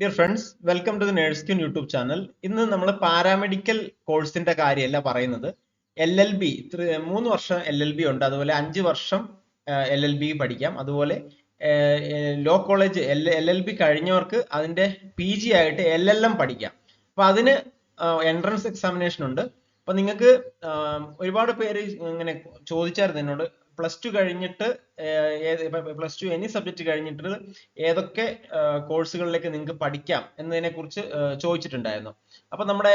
Dear friends welcome to the nurse queen YouTube channel ഇന്ന് നമ്മൾ paramedical കോഴ്സിന്റെ കാര്യമല്ല പറയുന്നത്. എൽ എൽ ബി മൂന്ന് വർഷം എൽ എൽ ബി ഉണ്ട്. അതുപോലെ അഞ്ച് വർഷം എൽ എൽ ബി പഠിക്കാം. അതുപോലെ law college L L L B കഴിഞ്ഞവർക്ക് അതിന്റെ പി ജി ആയിട്ട് എൽ എൽ എം പഠിക്കാം. അപ്പൊ അതിന് എൻട്രൻസ് എക്സാമിനേഷൻ ഉണ്ട്. അപ്പൊ നിങ്ങൾക്ക് ഒരുപാട് പേര് ഇങ്ങനെ ചോദിച്ചായിരുന്നു എന്നോട് പ്ലസ് ടു കഴിഞ്ഞിട്ട് പ്ലസ് ടു എനി സബ്ജക്ട് കഴിഞ്ഞിട്ട് ഏതൊക്കെ കോഴ്സുകളിലേക്ക് നിങ്ങൾക്ക് പഠിക്കാം എന്നതിനെ കുറിച്ച് ചോദിച്ചിട്ടുണ്ടായിരുന്നു. അപ്പൊ നമ്മുടെ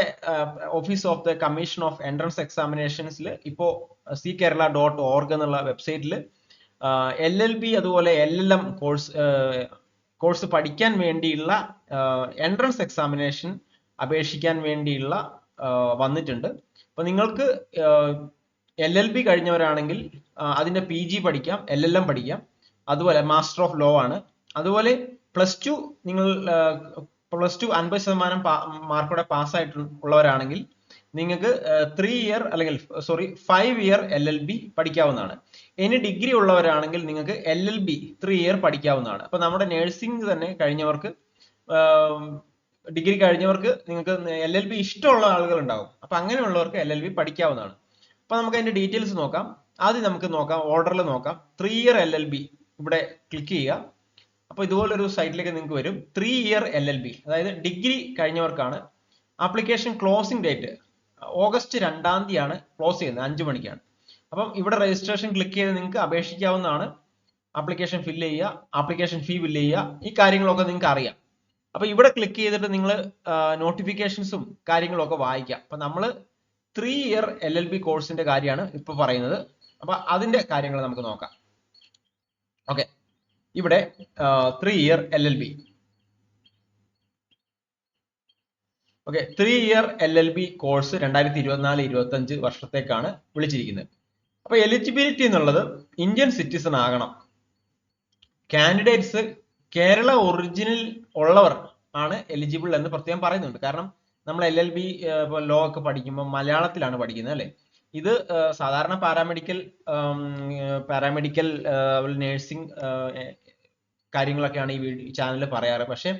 office of the commission of entrance എക്സാമിനേഷൻസിൽ ഇപ്പോ സി കേരള ഡോട്ട് ഓർഗ് എന്നുള്ള വെബ്സൈറ്റിൽ എൽ എൽ ബി അതുപോലെ L L M course course പഠിക്കാൻ വേണ്ടിയുള്ള എൻട്രൻസ് എക്സാമിനേഷൻ അപേക്ഷിക്കാൻ വേണ്ടിയുള്ള വന്നിട്ടുണ്ട്. അപ്പൊ നിങ്ങൾക്ക് എൽ എൽ ബി കഴിഞ്ഞവരാണെങ്കിൽ അതിന്റെ പി ജി പഠിക്കാം എൽ എൽ എം പഠിക്കാം. അതുപോലെ മാസ്റ്റർ ഓഫ് ലോ ആണ്. അതുപോലെ പ്ലസ് ടു നിങ്ങൾ പ്ലസ് ടു അൻപത് ശതമാനം മാർക്കോടെ പാസ്സായിട്ടുള്ളവരാണെങ്കിൽ നിങ്ങൾക്ക് ത്രീ ഇയർ അല്ലെങ്കിൽ sorry five year L L B പഠിക്കാവുന്നതാണ്. ഇനി ഡിഗ്രി ഉള്ളവരാണെങ്കിൽ നിങ്ങൾക്ക് L L B three year പഠിക്കാവുന്നതാണ്. അപ്പൊ നമ്മുടെ നഴ്സിംഗ് തന്നെ കഴിഞ്ഞവർക്ക് ഡിഗ്രി കഴിഞ്ഞവർക്ക് നിങ്ങൾക്ക് എൽ എൽ ബി ഇഷ്ടമുള്ള ആളുകൾ ഉണ്ടാവും അപ്പൊ അങ്ങനെയുള്ളവർക്ക് എൽ എൽ ബി പഠിക്കാവുന്നതാണ്. അപ്പൊ നമുക്ക് അതിന്റെ ഡീറ്റെയിൽസ് നോക്കാം. ആദ്യം നമുക്ക് നോക്കാം ഓർഡറിൽ നോക്കാം. Three year L L B ഇവിടെ ക്ലിക്ക് ചെയ്യുക. അപ്പോൾ ഇതുപോലൊരു സൈറ്റിലേക്ക് നിങ്ങൾക്ക് വരും. Three year L L B അതായത് ഡിഗ്രി കഴിഞ്ഞവർക്കാണ് ആപ്ലിക്കേഷൻ ക്ലോസിംഗ് ഡേറ്റ് ഓഗസ്റ്റ് രണ്ടാം തീയതിയാണ് ക്ലോസ് ചെയ്യുന്നത്. അഞ്ചു മണിക്കാണ്. അപ്പം ഇവിടെ രജിസ്ട്രേഷൻ ക്ലിക്ക് ചെയ്ത് നിങ്ങൾക്ക് അപേക്ഷിക്കാവുന്നതാണ്. ആപ്ലിക്കേഷൻ ഫില്ല് ചെയ്യുക ആപ്ലിക്കേഷൻ ഫീ ഫില്ല് ചെയ്യുക ഈ കാര്യങ്ങളൊക്കെ നിങ്ങൾക്ക് അറിയാം. അപ്പോൾ ഇവിടെ ക്ലിക്ക് ചെയ്തിട്ട് നിങ്ങൾ നോട്ടിഫിക്കേഷൻസും കാര്യങ്ങളൊക്കെ വായിക്കാം. അപ്പൊ നമ്മൾ three year L L B കോഴ്സിന്റെ കാര്യമാണ് ഇപ്പോൾ പറയുന്നത്. അപ്പൊ അതിന്റെ കാര്യങ്ങൾ നമുക്ക് നോക്കാം. ഓക്കെ. ഇവിടെ three year L L B okay three year L L B course രണ്ടായിരത്തി ഇരുപത്തിനാല് ഇരുപത്തി അഞ്ച് വർഷത്തേക്കാണ് വിളിച്ചിരിക്കുന്നത്. അപ്പൊ എലിജിബിലിറ്റി എന്നുള്ളത് ഇന്ത്യൻ സിറ്റിസൺ ആകണം. കാൻഡിഡേറ്റ്സ് കേരള ഒറിജിനൽ ഉള്ളവർ ആണ് എലിജിബിൾ എന്ന് പ്രത്യേകം പറയുന്നുണ്ട്. കാരണം നമ്മൾ എൽ എൽ ബി ലോ ഒക്കെ പഠിക്കുമ്പോൾ മലയാളത്തിലാണ് പഠിക്കുന്നത് അല്ലെ? ഇത് സാധാരണ പാരാമെഡിക്കൽ പാരാമെഡിക്കൽ നേഴ്സിംഗ് കാര്യങ്ങളൊക്കെയാണ് ഈ ചാനലിൽ പറയാറ്. പക്ഷെ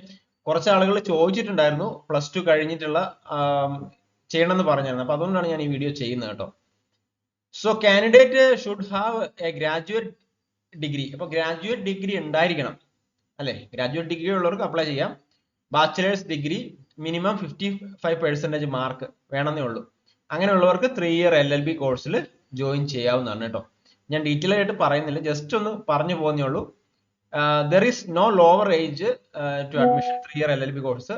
കുറച്ച് ആളുകൾ ചോദിച്ചിട്ടുണ്ടായിരുന്നു പ്ലസ് ടു കഴിഞ്ഞിട്ടുള്ള ചെയ്യണമെന്ന് പറഞ്ഞായിരുന്നു. അപ്പൊ അതുകൊണ്ടാണ് ഞാൻ ഈ വീഡിയോ ചെയ്യുന്നത് കേട്ടോ. So candidate should have a graduate degree അപ്പൊ ഗ്രാജുവേറ്റ് ഡിഗ്രി ഉണ്ടായിരിക്കണം. അല്ലെ? ഗ്രാജുവേറ്റ് ഡിഗ്രി ഉള്ളവർക്ക് അപ്ലൈ ചെയ്യാം. Bachelor's degree minimum fifty five percentage mark വേണമെന്നേ ഉള്ളൂ. അങ്ങനെയുള്ളവർക്ക് three year L L B കോഴ്സിൽ ജോയിൻ ചെയ്യാവുന്നതാണ് കേട്ടോ. ഞാൻ ഡീറ്റെയിൽ ആയിട്ട് പറയുന്നില്ല. ജസ്റ്റ് ഒന്ന് പറഞ്ഞു പോകുന്നേ ഉള്ളൂ. There is no lower age to admission three year L L B course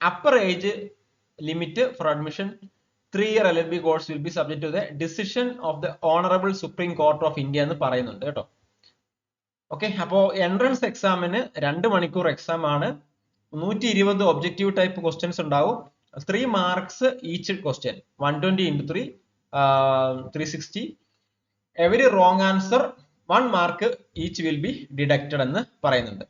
upper age limit for admission three year L L B course will be subject to the decision of the honourable supreme court of India എന്ന് പറയുന്നുണ്ട് കേട്ടോ. Okay അപ്പോ entrance എക്സാമിന് രണ്ട് മണിക്കൂർ exam ആണ്. നൂറ്റി ഇരുപത് ഒബ്ജക്റ്റീവ് ടൈപ്പ് ക്വസ്റ്റ്യൻസ് ഉണ്ടാവും. Three marks each question one twenty into three three sixty every wrong answer one mark each will be deducted എന്ന് പറയുന്നുണ്ട്.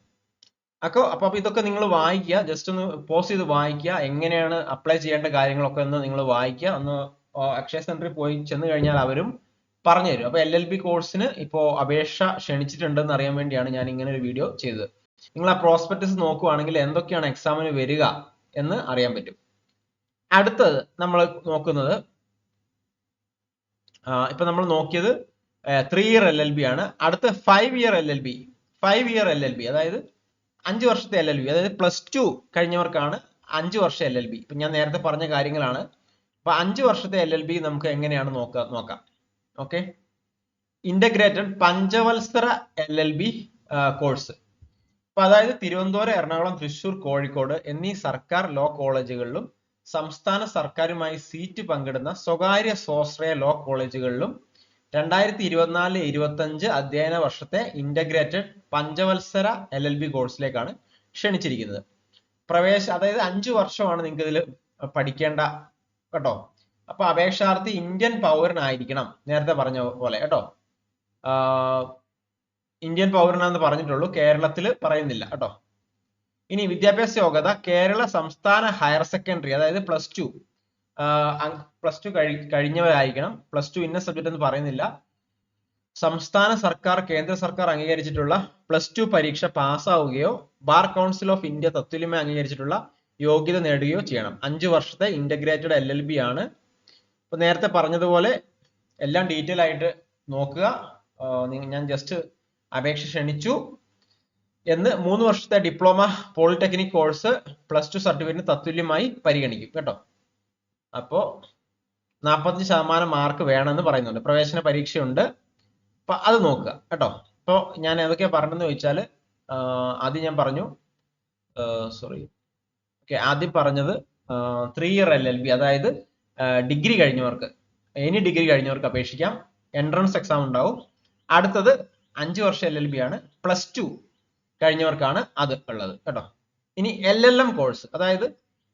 അപ്പൊ അപ്പോൾ ഇതൊക്കെ നിങ്ങൾ വായിക്കുക. ജസ്റ്റ് ഒന്ന് പോസ് ചെയ്ത് വായിക്കുക. എങ്ങനെയാണ് അപ്ലൈ ചെയ്യേണ്ട കാര്യങ്ങളൊക്കെ എന്ന് നിങ്ങൾ വായിക്കുക. ഒന്ന് അക്ഷയ സെന്ററിൽ പോയി ചെന്ന് കഴിഞ്ഞാൽ അവരും പറഞ്ഞു തരും. അപ്പൊ എൽ എൽ ബി കോഴ്സിന് ഇപ്പോൾ അപേക്ഷ ക്ഷണിച്ചിട്ടുണ്ടെന്ന് അറിയാൻ വേണ്ടിയാണ് ഞാൻ ഇങ്ങനെ ഒരു വീഡിയോ ചെയ്തത്. നിങ്ങൾ ആ പ്രോസ്പെക്ടസ് നോക്കുവാണെങ്കിൽ എന്തൊക്കെയാണ് എക്സാമിന് വരിക എന്ന് അറിയാൻ പറ്റും. അടുത്തത് നമ്മൾ നോക്കുന്നത് ഇപ്പൊ നമ്മൾ നോക്കിയത് three year L L B ആണ്. അടുത്ത five year L L B five year L L B അതായത് അഞ്ച് വർഷത്തെ എൽ എൽ ബി അതായത് പ്ലസ് ടു കഴിഞ്ഞവർക്കാണ് അഞ്ച് വർഷം എൽ എൽ ബി ഇപ്പൊ ഞാൻ നേരത്തെ പറഞ്ഞ കാര്യങ്ങളാണ്. അപ്പൊ അഞ്ച് വർഷത്തെ എൽ എൽ ബി നമുക്ക് എങ്ങനെയാണ് നോക്കാം നോക്കാം. ഓക്കെ? ഇന്റഗ്രേറ്റഡ് പഞ്ചവത്സര എൽ എൽ ബി കോഴ്സ് അപ്പൊ അതായത് തിരുവനന്തപുരം എറണാകുളം തൃശൂർ കോഴിക്കോട് എന്നീ സർക്കാർ ലോ കോളേജുകളിലും സംസ്ഥാന സർക്കാരുമായി സീറ്റ് പങ്കിടുന്ന സ്വകാര്യ സ്വാശ്രയ ലോ കോളേജുകളിലും രണ്ടായിരത്തി ഇരുപത്തിനാല് ഇരുപത്തി അഞ്ച് അധ്യയന വർഷത്തെ ഇന്റഗ്രേറ്റഡ് പഞ്ചവത്സര എൽ എൽ ബി കോഴ്സിലേക്കാണ് ക്ഷണിച്ചിരിക്കുന്നത്. പ്രവേശ അതായത് അഞ്ചു വർഷമാണ് നിങ്ങൾക്ക് ഇതിൽ പഠിക്കേണ്ട കേട്ടോ? അപ്പൊ അപേക്ഷാർത്ഥി ഇന്ത്യൻ പൗരനായിരിക്കണം നേരത്തെ പറഞ്ഞ പോലെ കേട്ടോ? ഇന്ത്യൻ പൗരനാന്ന് പറഞ്ഞിട്ടുള്ളൂ കേരളത്തിൽ പറയുന്നില്ല കേട്ടോ? ഇനി വിദ്യാഭ്യാസ യോഗ്യത കേരള സംസ്ഥാന ഹയർ സെക്കൻഡറി അതായത് പ്ലസ് ടു പ്ലസ് ടു കഴി കഴിഞ്ഞവരായിരിക്കണം. പ്ലസ് ടു ഇന്ന സബ്ജക്ട് എന്ന് പറയുന്നില്ല. സംസ്ഥാന സർക്കാർ കേന്ദ്ര സർക്കാർ അംഗീകരിച്ചിട്ടുള്ള പ്ലസ് ടു പരീക്ഷ പാസ്സാവുകയോ ബാർ കൗൺസിൽ ഓഫ് ഇന്ത്യ തത്തുല്യമ അംഗീകരിച്ചിട്ടുള്ള യോഗ്യത നേടുകയോ ചെയ്യണം. അഞ്ചു വർഷത്തെ ഇന്റഗ്രേറ്റഡ് എൽ എൽ ബി ആണ്. ഇപ്പൊ നേരത്തെ പറഞ്ഞതുപോലെ എല്ലാം ഡീറ്റെയിൽ ആയിട്ട് നോക്കുക. ഞാൻ ജസ്റ്റ് അപേക്ഷ ക്ഷണിച്ചു. എന്ന് മൂന്ന് വർഷത്തെ diploma polytechnic course plus two സർട്ടിഫിക്കറ്റിന് തത്തുല്യമായി പരിഗണിക്കും കേട്ടോ? അപ്പോ നാൽപ്പത്തഞ്ച് ശതമാനം മാർക്ക് വേണമെന്ന് പറയുന്നുണ്ട്. പ്രവേശന പരീക്ഷയുണ്ട്. അപ്പൊ അത് നോക്കുക കേട്ടോ? അപ്പോ ഞാൻ ഏതൊക്കെയാ പറഞ്ഞതെന്ന് ചോദിച്ചാൽ ആദ്യം ഞാൻ പറഞ്ഞു സോറി ഓക്കെ ആദ്യം പറഞ്ഞത് three year L L B അതായത് ഡിഗ്രി കഴിഞ്ഞവർക്ക് എനി ഡിഗ്രി കഴിഞ്ഞവർക്ക് അപേക്ഷിക്കാം. എൻട്രൻസ് എക്സാം ഉണ്ടാവും. അടുത്തത് അഞ്ച് വർഷം എൽ എൽ ബി ആണ്. പ്ലസ് ടു കഴിഞ്ഞവർക്കാണ് അത് ഉള്ളത് കേട്ടോ. ഇനി എൽ എൽ എം കോഴ്സ് അതായത്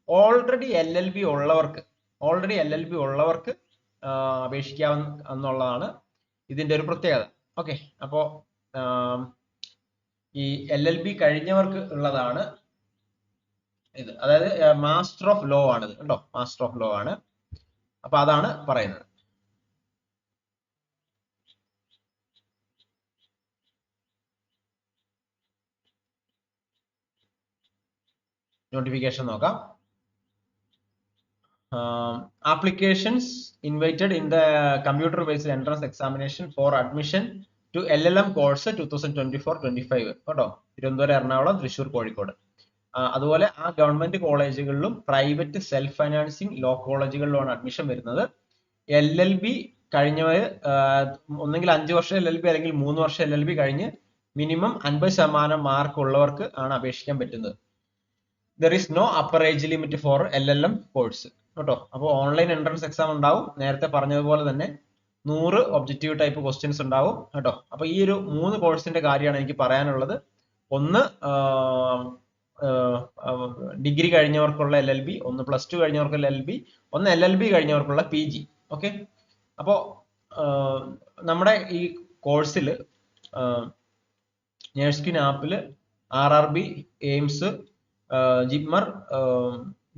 ഓൾറെഡി എൽ എൽ ബി ഉള്ളവർക്ക് ഓൾറെഡി എൽ എൽ ബി ഉള്ളവർക്ക് അപേക്ഷിക്കാവുന്ന എന്നുള്ളതാണ് ഇതിന്റെ ഒരു പ്രത്യേകത. ഓക്കെ അപ്പോ ഈ എൽ എൽ ബി കഴിഞ്ഞവർക്ക് ഉള്ളതാണ് ഇത്. അതായത് മാസ്റ്റർ ഓഫ് ലോ ആണ് ഇത് കേട്ടോ. മാസ്റ്റർ ഓഫ് ലോ ആണ്. അപ്പൊ അതാണ് പറയുന്നത്. നോട്ടിഫിക്കേഷൻ നോക്കാം. Applications invited in the computer based entrance examination for admission to L L M course two thousand twenty four twenty five കേട്ടോ? തിരുവനന്തപുരം എറണാകുളം തൃശൂർ കോഴിക്കോട്. അതുപോലെ ആ ഗവൺമെന്റ് കോളേജുകളിലും പ്രൈവറ്റ് സെൽഫ് ഫൈനാൻസിങ് ലോ കോളേജുകളിലുമാണ് അഡ്മിഷൻ വരുന്നത്. എൽ എൽ ബി കഴിഞ്ഞവർ ഒന്നെങ്കിൽ അഞ്ച് വർഷം എൽ എൽ ബി അല്ലെങ്കിൽ മൂന്ന് വർഷം എൽ എൽ ബി കഴിഞ്ഞ് മിനിമം അൻപത് ശതമാനം മാർക്ക് ഉള്ളവർക്ക് ആണ് അപേക്ഷിക്കാൻ പറ്റുന്നത്. There is no upper age limit for L L M course കേട്ടോ? അപ്പോൾ ഓൺലൈൻ എൻട്രൻസ് എക്സാം ഉണ്ടാവും. നേരത്തെ പറഞ്ഞതുപോലെ തന്നെ നൂറ് ഒബ്ജക്റ്റീവ് ടൈപ്പ് ക്വസ്റ്റ്യൻസ് ഉണ്ടാവും. കേട്ടോ? അപ്പോൾ ഈ ഒരു മൂന്ന് കോഴ്സിന്റെ കാര്യമാണ് എനിക്ക് പറയാനുള്ളത്. ഒന്ന് ഡിഗ്രി കഴിഞ്ഞവർക്കുള്ള എൽ എൽ ബി ഒന്ന് പ്ലസ് ടു കഴിഞ്ഞവർക്കുള്ള എൽ ബി ഒന്ന് എൽ എൽ ബി കഴിഞ്ഞവർക്കുള്ള പി ജി ഓക്കെ അപ്പോൾ നമ്മുടെ ഈ കോഴ്സിൽ നേഴ്സ്കിൻ ആപ്പിൽ R R B AIIMS JIPMER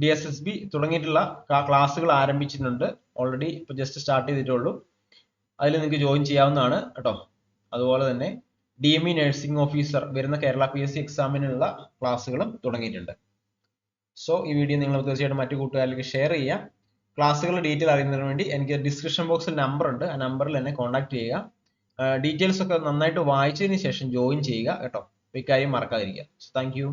D S S B തുടങ്ങിയിട്ടുള്ള ക്ലാസ്സുകൾ ആരംഭിച്ചിട്ടുണ്ട്. ഓൾറെഡി ഇപ്പൊ ജസ്റ്റ് സ്റ്റാർട്ട് ചെയ്തിട്ടുള്ളൂ. അതിൽ നിങ്ങൾക്ക് ജോയിൻ ചെയ്യാവുന്നതാണ് കേട്ടോ. അതുപോലെ തന്നെ D M E nursing officer വരുന്ന കേരള പി എസ് സി എക്സാമിനുള്ള ക്ലാസ്സുകളും തുടങ്ങിയിട്ടുണ്ട്. സോ ഈ വീഡിയോ നിങ്ങൾ തീർച്ചയായിട്ടും മറ്റു കൂട്ടുകാരിലേക്ക് ഷെയർ ചെയ്യാം ക്ലാസ്സുകളുടെ ഡീറ്റെയിൽ അറിയുന്നതിന് വേണ്ടി എനിക്ക് ഡിസ്ക്രിപ്ഷൻ ബോക്സിൽ നമ്പർ ഉണ്ട്. ആ നമ്പറിൽ എന്നെ കോൺടാക്ട് ചെയ്യുക. ഡീറ്റെയിൽസ് ഒക്കെ നന്നായിട്ട് വായിച്ചതിന് ശേഷം ജോയിൻ ചെയ്യുക കേട്ടോ. ഇക്കാര്യം മറക്കാതിരിക്കുക. Thank you